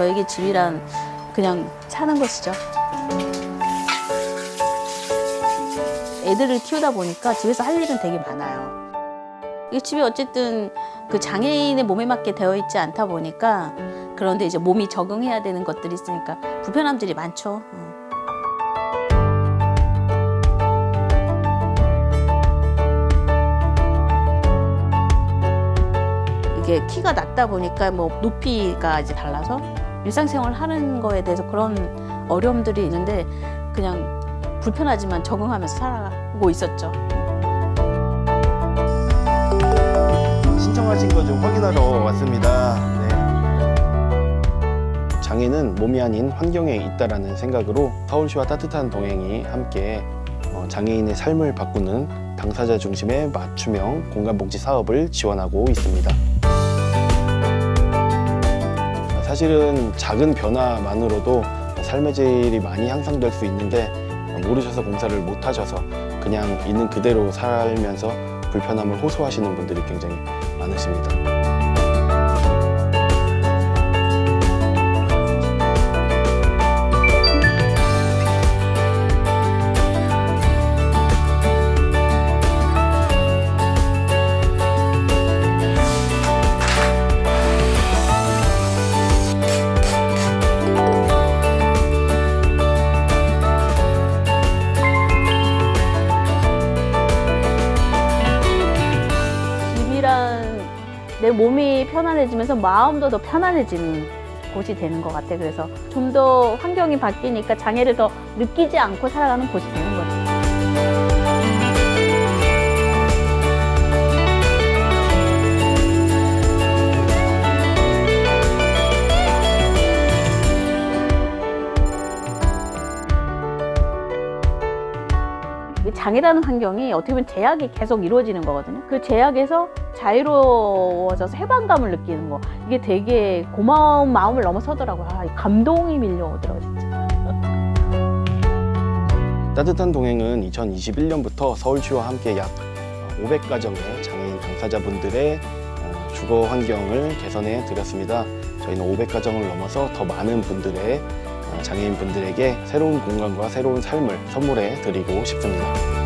저에게 집이란 그냥 사는 것이죠. 애들을 키우다 보니까 집에서 할 일은 되게 많아요. 이 집이 어쨌든 그 장애인의 몸에 맞게 되어 있지 않다 보니까 그런데 이제 몸이 적응해야 되는 것들이 있으니까 불편함들이 많죠. 어. 이게 키가 낮다 보니까 뭐 높이가 이제 달라서 일상생활 하는 거에 대해서 그런 어려움들이 있는데 그냥 불편하지만 적응하면서 살아가고 있었죠. 신청하신 거 좀 확인하러 왔습니다. 네. 장애는 몸이 아닌 환경에 있다라는 생각으로 서울시와 따뜻한 동행이 함께 어, 장애인의 삶을 바꾸는 당사자 중심의 맞춤형 공간복지 사업을 지원하고 있습니다. 사실은 작은 변화만으로도 삶의 질이 많이 향상될 수 있는데 모르셔서 공사를 못 하셔서 그냥 있는 그대로 살면서 불편함을 호소하시는 분들이 굉장히 많으십니다. 내 몸이 편안해지면서 마음도 더 편안해지는 곳이 되는 것 같아. 그래서 좀 더 환경이 바뀌니까 장애를 더 느끼지 않고 살아가는 곳이 되는 거죠. 장애라는 환경이 어떻게 보면 제약이 계속 이루어지는 거거든요. 그 제약에서 자유로워져서 해방감을 느끼는 거. 이게 되게 고마운 마음을 넘어서더라고요. 아, 이 감동이 밀려오더라고요, 진짜. 따뜻한 동행은 2021년부터 서울시와 함께 약 500가정의 장애인 당사자분들의 어, 주거 환경을 개선해 드렸습니다. 저희는 500가정을 넘어서 더 많은 분들의 어, 장애인 분들에게 새로운 공간과 새로운 삶을 선물해 드리고 싶습니다.